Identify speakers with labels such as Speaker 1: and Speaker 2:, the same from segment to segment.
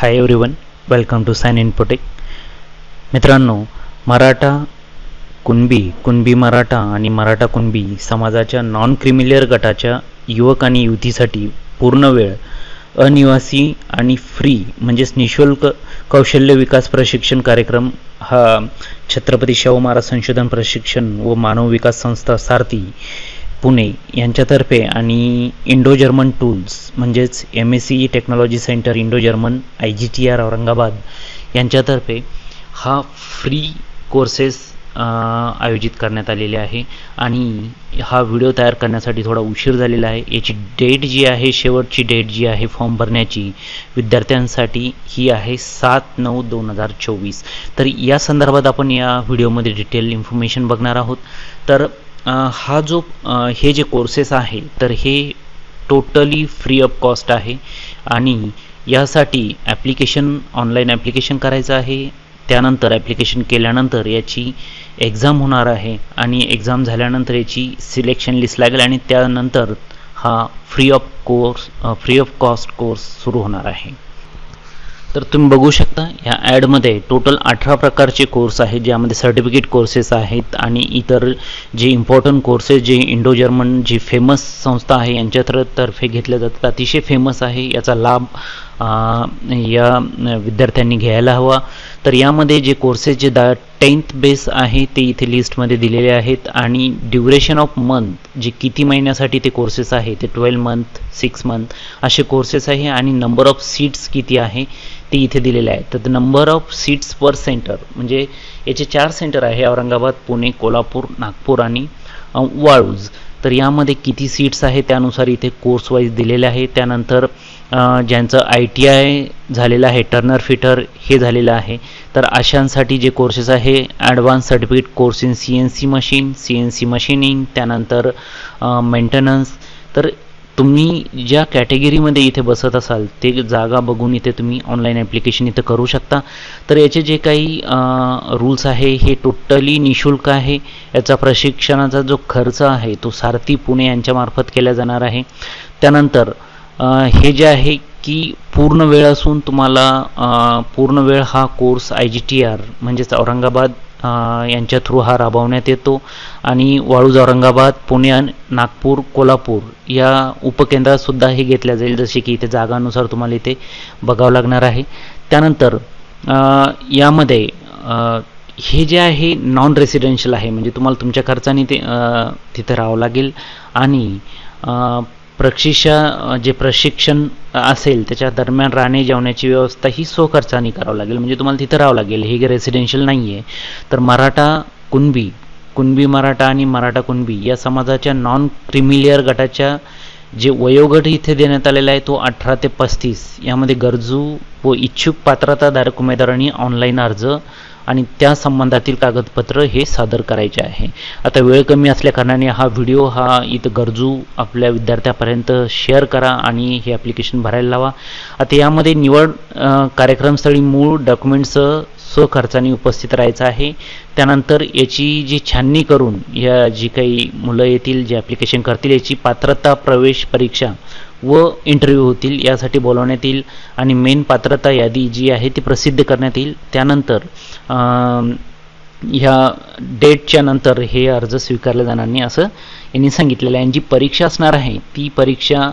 Speaker 1: Hi everyone welcome to Sign Infotech मित्रांनो मराठा कुणबी कुणबी मराठा आणि मराठा कुणबी समाजाच्या नॉन क्रिमिलियर गटाच्या युवक आणि युवतीसाठी पूर्ण वेळ अनिवासी आणि फ्री म्हणजेच निशुल्क कौशल्य विकास प्रशिक्षण कार्यक्रम हा छत्रपती शाहू महाराज संशोधन प्रशिक्षण व मानव विकास संस्था सारथी पुणे यांच्यातर्फे आणि इंडो जर्मन टूल्स म्हणजेच M S C technology centre Indo German I G T R Aurangabad यांच्यातर्फे हा फ्री कोर्सेस आयोजित करण्यात आलेले आहे. आणि हा व्हिडिओ तयार करण्यासाठी थोडा उशीर झालेला आहे. याची डेट जी आहे शेवटची डेट जी आहे फॉर्म भरण्याची विद्यार्थ्यांसाठी ही आहे सात नऊ दोन हजार चोवीस. तर या संदर्भात आपण या व्हिडिओमध्ये डिटेल इन्फॉर्मेशन बघणार आहोत. तर हा जो हे जे कोर्सेस आहे तर हे टोटली फ्री ऑफ कॉस्ट आहे. आणि यासाठी ॲप्लिकेशन ऑनलाईन ॲप्लिकेशन करायचं आहे. त्यानंतर ॲप्लिकेशन केल्यानंतर याची एक्झाम होणार आहे. आणि एक्झाम झाल्यानंतर याची सिलेक्शन लिस्ट लागेल. आणि त्यानंतर हा free of course free of cost course सुरू होणार आहे. तर तुम्ही बघू शकता या ॲडमध्ये टोटल अठरा प्रकारचे कोर्स आहेत ज्यामध्ये सर्टिफिकेट कोर्सेस आहेत आणि इतर जे इम्पॉर्टंट कोर्सेस जे इंडो जर्मन जी फेमस संस्था आहे यांच्या तर- तर्फे जातात. अतिशय फेमस आहे याचा लाभ या विद्यार्थ्यांनी घ्यायला हवा. तर यामध्ये जे कोर्सेस जे दा टेन्थ बेस आहे ते इथे लिस्टमध्ये दिलेले आहेत. आणि ड्युरेशन ऑफ मंथ जे किती महिन्यासाठी ते कोर्सेस आहे ते ट्वेल्व मंथ सिक्स मंथ असे कोर्सेस आहे. आणि नंबर ऑफ सीट्स किती आहे ते इथे दिलेले आहे तर number of seats per centre म्हणजे याचे चार सेंटर आहे औरंगाबाद पुणे कोल्हापूर नागपूर आणि वाळूज. तर यामध्ये किती सीट्स आहे त्यानुसार इथे कोर्स वाईज दिलेले आहे. त्यानंतर ज्यांचं आय टी आय झालेलं आहे टर्नर फिटर हे झालेलं आहे. तर अशांसाठी जे कोर्सेस आहे advance certificate course in C N C machine C N C machining त्यानंतर मेंटेनन्स तर तुम्ही ज्या कॅटेगरीमध्ये इथे बसत असाल ते जागा बघून इथे तुम्ही ऑनलाईन ॲप्लिकेशन इथं करू शकता. तर याचे जे काही रूल्स आहे हे टोटली निशुल्क आहे. याचा प्रशिक्षणाचा जो खर्च आहे तो सारथी पुणे यांच्यामार्फत केला जाणार आहे. त्यानंतर हे जे आहे की पूर्ण वेळ असून तुम्हाला पूर्ण वेळ हा course I G T R म्हणजेच औरंगाबाद यांच्या थ्रू हा राबवण्यात येतो. आणि वाळूज औरंगाबाद पुणे नागपूर कोल्हापूर या उपकेंद्रातसुद्धा हे घेतल्या जाईल. जसे की इथे जागानुसार तुम्हाला इथे बघावं लागणार आहे. त्यानंतर यामध्ये हे जे आहे नॉन रेसिडेन्शियल आहे म्हणजे तुम्हाला तुमच्या खर्चाने ते तिथं तिथे राहावं लागेल. आणि प्रशिक्षा जे प्रशिक्षण असेल त्याच्या दरम्यान राहणे जेवण्याची व्यवस्था ही स्वखर्चाने करावं लागेल. म्हणजे तुम्हाला तिथं राहावं लागेल. हे रेसिडेन्शियल नाही आहे तर मराठा कुणबी कुणबी मराठा आणि मराठा कुणबी या समाजाच्या नॉन क्रिमिलियर गटाच्या जे वयोगट इथे देण्यात आलेला आहे तो अठरा ते पस्तीस. यामध्ये गरजू व इच्छुक पात्रताधारक उमेदवारांनी ऑनलाईन अर्ज आणि त्या संबंधातील कागदपत्र हे सादर करायचे आहे. आता वेळ कमी असल्याकारणाने हा व्हिडिओ हा इथं गरजू आपल्या विद्यार्थ्यापर्यंत शेअर करा आणि हे ॲप्लिकेशन भरायला लावा. आता यामध्ये निवड कार्यक्रमस्थळी मूळ डॉक्युमेंटसह स्वखर्चाने उपस्थित राहायचं आहे. त्यानंतर याची जी छाननी करून या जी काही मुलं येतील जे ॲप्लिकेशन करतील याची पात्रता प्रवेश परीक्षा व इंटरव्ह्यू होतील यासाठी बोलावण्यात येईल आणि मेन पात्रता यादी जी आहे ती प्रसिद्ध करण्यात येईल. त्यानंतर ह्या डेटच्या नंतर हे अर्ज स्वीकारले जाणार नाही असं यांनी सांगितलेलं आहे. आणि जी परीक्षा असणार आहे ती परीक्षा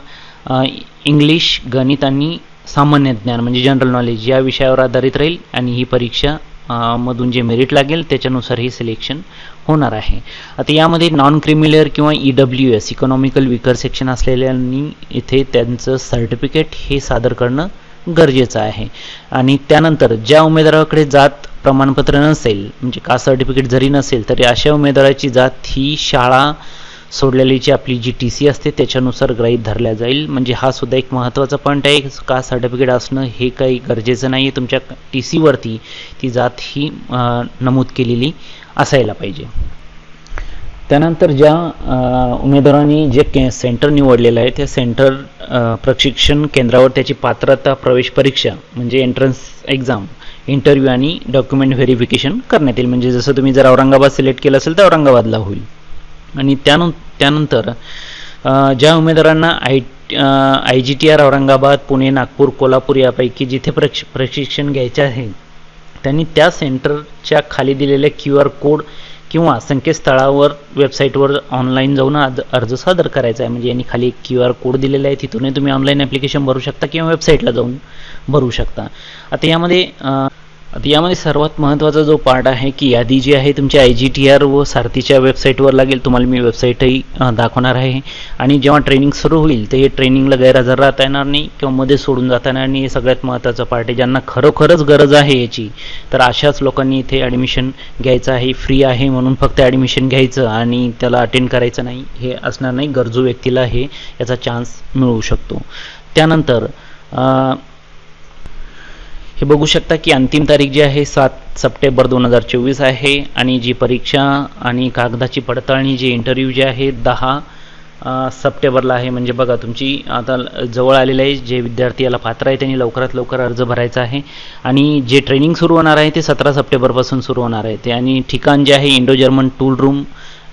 Speaker 1: इंग्लिश गणित आणि सामान्य ज्ञान म्हणजे जनरल नॉलेज या विषयावर आधारित राहील आणि ही परीक्षा मधून जे मेरिट लागेल त्याच्यानुसार हे सिलेक्शन होणार आहे. आता यामध्ये नॉन क्रिमिलर किंवा E W S economical weaker section असलेल्यांनी इथे त्यांचं सर्टिफिकेट हे सादर करणं गरजेचं आहे. आणि त्यानंतर ज्या उमेदवाराकडे जात प्रमाणपत्र नसेल म्हणजे कास्ट सर्टिफिकेट जरी नसेल तरी अशा उमेदवाराची जात ही शाळा सोडलेलीची आपली जी टी सी असते त्याच्यानुसार ग्राहीत धरल्या जाईल. म्हणजे हा सुद्धा एक महत्त्वाचा पॉईंट आहे. कास्ट सर्टिफिकेट असणं हे काही गरजेचं नाही आहे तुमच्या टी सीवरती ती जात ही नमूद केलेली असायला पाहिजे. त्यानंतर ज्या उमेदवारांनी जे के सेंटर निवडलेलं आहे त्या सेंटर प्रशिक्षण केंद्रावर त्याची पात्रता प्रवेश परीक्षा म्हणजे एंट्रन्स एक्झाम इंटरव्ह्यू आणि डॉक्युमेंट व्हेरिफिकेशन करण्यात येईल. म्हणजे जसं तुम्ही जर औरंगाबाद सिलेक्ट केलं असेल तर औरंगाबादला होईल. आणि त्यानं त्यानंतर ज्या उमेदवारांना I I G T R Aurangabad Pune Nagpur Kolhapur यापैकी जिथे प्रक्ष प्रशिक्षण घ्यायचे आहे त्यांनी त्या सेंटरच्या खाली दिलेल्या क्यू आर कोड किंवा संकेतस्थळावर वेबसाईटवर ऑनलाईन जाऊन आज अर्ज सादर करायचा आहे. म्हणजे यांनी खाली क्यू आर कोड दिलेला आहे. तिथूनही तुम्ही ऑनलाईन ॲप्लिकेशन भरू शकता किंवा वेबसाईटला जाऊन भरू शकता. आता यामध्ये आता यामध्ये सर्वात महत्त्वाचा जो पार्ट आहे की यादी जी आहे तुमच्या आय जी टी आर व सारथीच्या वेबसाईटवर लागेल. तुम्हाला मी वेबसाईटही दाखवणार आहे. आणि जेव्हा ट्रेनिंग सुरू होईल ते ट्रेनिंगला गैरहजर राहता येणार नाही किंवा मध्ये सोडून जाता येणार नाही. हे सगळ्यात महत्त्वाचं पार्ट आहे. ज्यांना खरोखरच गरज आहे याची तर अशाच लोकांनी इथे ॲडमिशन घ्यायचं आहे. फ्री आहे म्हणून फक्त ॲडमिशन घ्यायचं आणि त्याला अटेंड करायचं नाही. हे असणार नाही. गरजू व्यक्तीला हे याचा चान्स मिळू शकतो. त्यानंतर हे बघू शकता की अंतिम तारीख जी आहे सात सप्टेंबर दोन हजार चोवीस आहे आणि जी परीक्षा आणि कागदाची पडताळणी जी इंटरव्ह्यू जे आहे दहा सप्टेंबरला आहे. म्हणजे बघा तुमची आता ल- जवळ आलेलं आहे जे विद्यार्थी याला पात्र आहे त्यांनी लवकरात लवकर अर्ज भरायचा आहे. आणि जे ट्रेनिंग सुरू होणार आहे ते सतरा सप्टेंबरपासून सुरू होणार आहे. ते आणि ठिकाण जे आहे Indo German tool room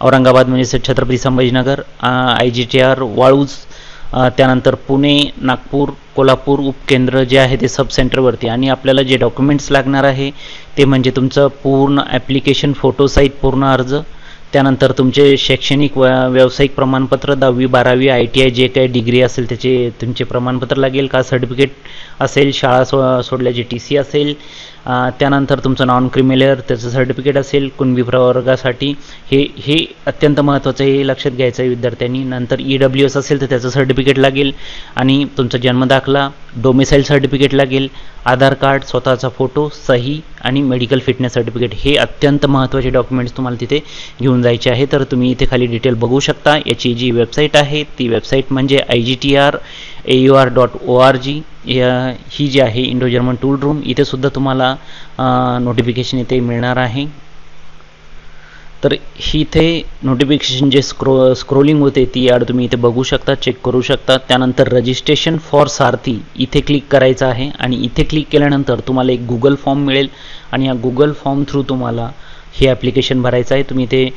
Speaker 1: Aurangabad म्हणजे Chhatrapati Sambhajinagar I G T R Waluj त्यानंतर पुणे नागपूर कोल्हापूर उपकेंद्र जे आहे ते सब सेंटरवरती आणि आपल्याला जे डॉक्युमेंट्स लागणार आहे ते म्हणजे तुमचं पूर्ण ॲप्लिकेशन फोटो पूर्ण अर्ज त्यानंतर तुमचे शैक्षणिक व व्यावसायिक प्रमाणपत्र दहावी बारावी आय टी आय जे काही डिग्री असेल त्याचे तुमचे प्रमाणपत्र लागेल का? सर्टिफिकेट असेल शाळा सो सोडल्याची टी सी असेल त्यानंतर तुमचं नॉन क्रिमिलियर त्याचं सर्टिफिकेट असेल कुणबी प्रवर्गासाठी हे हे अत्यंत महत्त्वाचं आहे हे लक्षात घ्यायचं आहे विद्यार्थ्यांनी. नंतर ई डब्ल्यू एस असेल तर त्याचं सर्टिफिकेट लागेल. आणि तुमचा जन्मदाखला डोमिसाईल सर्टिफिकेट लागेल आधार कार्ड स्वतःचा फोटो सही आणि मेडिकल फिटनेस सर्टिफिकेट हे अत्यंत महत्त्वाचे डॉक्युमेंट्स तुम्हाला तिथे घेऊन जायचे आहे. तर तुम्ही इथे खाली डिटेल बघू शकता. याची जी वेबसाईट आहे ती वेबसाईट म्हणजे I G T R A U R dot O R G ही जी आहे इंडो जर्मन टूल रूम इथे सुद्धा तुम्हाला नोटिफिकेशन इथे मिळणार आहे. तर ही इथे नोटिफिकेशन जे स्क्रो स्क्रोलिंग होते ती ॲड तुम्ही इथे बघू शकता चेक करू शकता. त्यानंतर रजिस्ट्रेशन फॉर सारथी इथे क्लिक करायचं आहे. आणि इथे क्लिक केल्यानंतर तुम्हाला एक गुगल फॉर्म मिळेल. आणि या गुगल फॉर्म थ्रू तुम्हाला हे ॲप्लिकेशन भरायचं आहे. तुम्ही इथे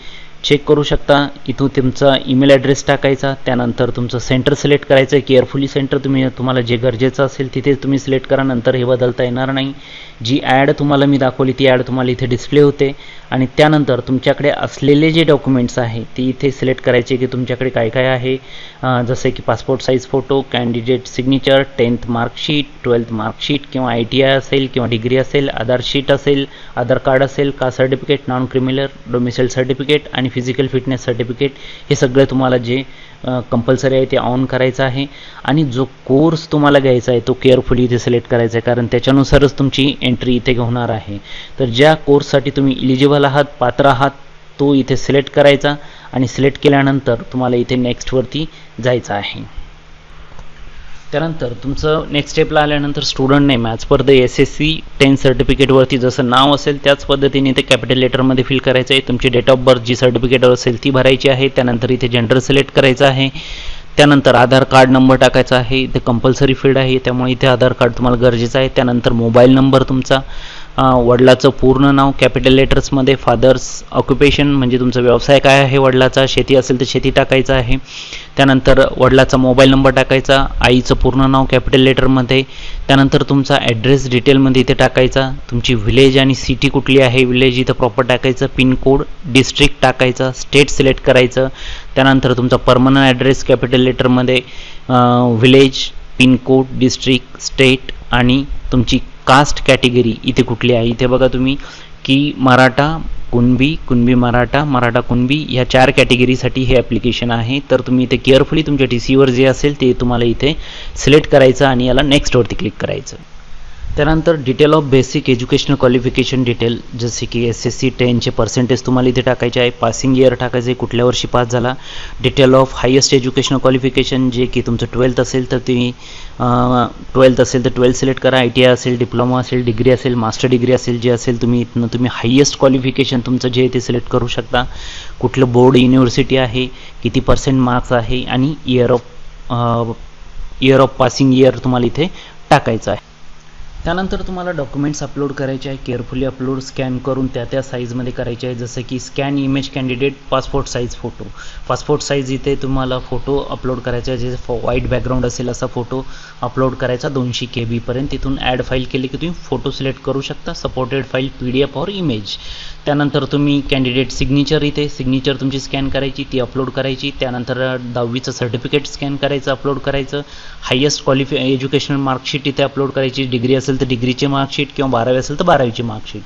Speaker 1: चेक करू शकता. इथून तुमचा ईमेल ॲड्रेस टाकायचा. त्यानंतर तुमचं सेंटर सिलेक्ट करायचं आहे केअरफुली सेंटर तुम्ही तुम्हाला जे गरजेचं असेल तिथे तुम्ही सिलेक्ट करा. नंतर हे बदलता येणार नाही. जी ॲड तुम्हाला मी दाखवली ती ॲड तुम्हाला इथे डिस्प्ले होते. आणि त्यानंतर तुमच्याकडे असलेले जे डॉक्युमेंट्स आहे ते इथे सिलेक्ट करायचे की तुमच्याकडे काय काय आहे. जसे की passport size photo candidate signature tenth marksheet twelfth marksheet किंवा आय टी आय असेल किंवा डिग्री असेल आधार शीट असेल आधार कार्ड असेल caste certificate non criminal domicile certificate आणि फिजिकल फिटनेस सर्टिफिकेट हे सगळे तुम्हाला जे कंपल्सरी आहे ते ऑन करायचं आहे. आणि जो कोर्स तुम्हाला घ्यायचा आहे तो केअरफुली इथे सिलेक्ट करायचा आहे. कारण त्याच्यानुसारच तुमची एंट्री इथे होणार आहे. तर ज्या कोर्ससाठी तुम्ही इलिजिबल आहात पात्र आहात तो इथे सिलेक्ट करायचा. आणि सिलेक्ट केल्यानंतर तुम्हाला इथे नेक्स्टवरती जायचं आहे. त्यानंतर तुमचं नेक्स्ट स्टेपला आल्यानंतर student name as per the S S C ten सर्टिफिकेटवरती जसं नाव असेल त्याच पद्धतीने ते कॅपिटल लेटरमध्ये फिल करायचं आहे. तुमची डेट ऑफ बर्थ जी सर्टिफिकेट असेल ती भरायची आहे. त्यानंतर इथे जेंडर सिलेक्ट करायचं आहे. त्यानंतर आधार कार्ड नंबर टाकायचा आहे. इथे कंपल्सरी फील्ड आहे. त्यामुळे इथे आधार कार्ड तुम्हाला गरजेचं आहे. त्यानंतर मोबाईल नंबर तुमचा. वडिलाचं पूर्ण नाव कॅपिटल लेटर्समध्ये फादर्स ऑक्युपेशन म्हणजे तुमचा व्यवसाय काय आहे वडिलाचा शेती असेल तर शेती टाकायचं आहे. त्यानंतर वडिलाचा मोबाईल नंबर टाकायचा आईचं पूर्ण नाव कॅपिटल लेटरमध्ये त्यानंतर तुमचा ॲड्रेस डिटेलमध्ये इथे टाकायचा. तुमची व्हिलेज आणि सिटी कुठली आहे विलेज इथं प्रॉपर टाकायचं. पिनकोड डिस्ट्रिक्ट टाकायचा स्टेट सिलेक्ट करायचं. त्यानंतर तुमचा परमनंट ॲड्रेस कॅपिटल लेटरमध्ये व्हिलेज पिनकोड डिस्ट्रिक्ट स्टेट आणि तुमची कास्ट कॅटेगरी इथे कुठली आहे? इथे बघा तुम्ही की मराठा कुणबी कुणबी मराठा मराठा कुणबी ह्या चार कॅटेगरीसाठी हे ॲप्लिकेशन आहे. तर तुम्ही इथे केअरफुली तुमच्या टी सीवर जे असेल ते तुम्हाला इथे सिलेक्ट करायचं आणि याला नेक्स्टवरती क्लिक करायचं. त्यानंतर detail of basic educational qualification detail जसे की एस एस सी टेनचे पर्सेंटेज तुम्हाला इथे टाकायचे आहे. पासिंग इयर टाकायचे आहे कुठल्या वर्षी पास झाला. Detail of highest educational qualification जे की तुमचं ट्वेल्थ असेल तर तुम्ही ट्वेल्थ असेल तर ट्वेल्थ सिलेक्ट करा. आय टी आय असेल डिप्लोमा असेल डिग्री असेल मास्टर डिग्री असेल जे असेल तुम्ही इथनं तुम्ही हायेस्ट क्वालिफिकेशन तुमचं जे आहे ते सिलेक्ट करू शकता. कुठलं बोर्ड युनिव्हर्सिटी आहे किती पर्सेंट मार्क्स आहे आणि year of year of passing year तुम्हाला इथे टाकायचं आहे. त्यानंतर तुम्हाला डॉक्युमेंट्स अपलोड करायचे आहे. केअरफुली अपलोड स्कॅन करून त्या त्या साईजमध्ये करायचे आहे. जसं की scan image candidate passport size photo passport size इथे तुम्हाला फोटो अपलोड करायचा आहे. जे व्हाईट बॅकग्राऊंड असेल असा फोटो अपलोड करायचा दोनशे के बीपर्यंत तिथून ॲड फाईल केली की तुम्ही फोटो सिलेक्ट करू शकता. Supported file P D F और इमेज त्यानंतर तुम्ही कॅन्डिडेट सिग्नेचर इथे. सिग्नेचर तुमची स्कॅन करायची ती अपलोड करायची. त्यानंतर दहावीचं सर्टिफिकेट स्कॅन करायचं अपलोड करायचं. हायेस्ट क्वालिफि एज्युकेशनल मार्कशीट इथे अपलोड करायची. डिग्री असेल तर डिग्रीचे मार्कशीट किंवा बारावी असेल तर बारावीची मार्कशीट.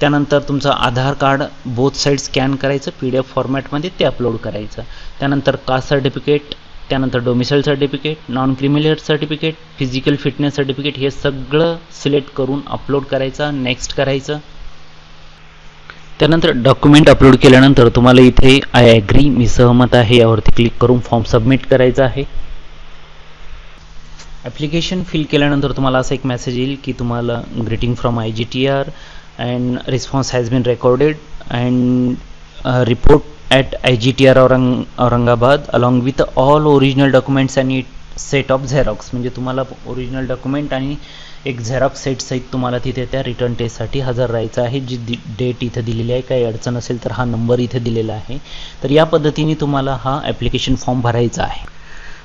Speaker 1: त्यानंतर तुमचं Aadhaar card both side scan करायचं पी डी एफ फॉर्मॅटमध्ये ते अपलोड करायचं. त्यानंतर कास्ट सर्टिफिकेट त्यानंतर domicile certificate non criminal certificate physical fitness certificate हे सगळं सिलेक्ट करून अपलोड करायचं नेक्स्ट करायचं. त्यानंतर डॉक्युमेंट अपलोड केल्यानंतर तुम्हाला इथे आय ॲग्री मी सहमत आहे यावरती क्लिक करून फॉर्म सबमिट करायचा आहे. ॲप्लिकेशन फिल केल्यानंतर तुम्हाला असं एक मेसेज येईल की तुम्हाला greeting from I G T R and response has been recorded and report at I G T R Orang Aurangabad along with all original documents आणि सेट ऑफ झेरॉक्स म्हणजे तुम्हाला ओरिजिनल डॉक्युमेंट आणि एक झेरॉक्स सेट सहित तुम्हाला तिथे त्या return टेस्टसाठी हजर राहायचं आहे. जी दि डेट इथं दिलेली आहे काही अडचण असेल तर हा नंबर इथे दिलेला आहे. तर या पद्धतीने तुम्हाला हा ॲप्लिकेशन फॉर्म भरायचा आहे.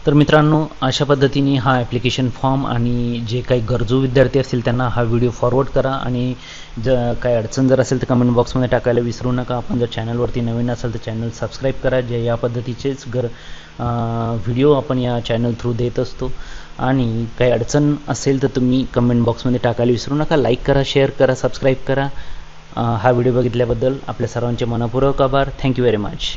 Speaker 1: तर मित्रांनो अशा पद्धतीने हा ॲप्लिकेशन फॉर्म आणि जे काही गरजू विद्यार्थी असतील त्यांना हा व्हिडिओ फॉरवर्ड करा आणि ज काही अडचण जर असेल तर कमेंट बॉक्समध्ये टाकायला विसरू नका. आपण जर चॅनलवरती नवीन असेल तर चॅनल सबस्क्राईब करा जे या पद्धतीचेच गर व्हिडिओ आपण या चॅनल थ्रू देत असतो. आणि काही अडचण असेल तर तुम्ही कमेंट बॉक्समध्ये टाकायला विसरू नका. लाईक करा शेअर करा सबस्क्राईब करा. हा व्हिडिओ बघितल्याबद्दल आपल्या सर्वांचे मनपूर्वक आभार. Thank you very much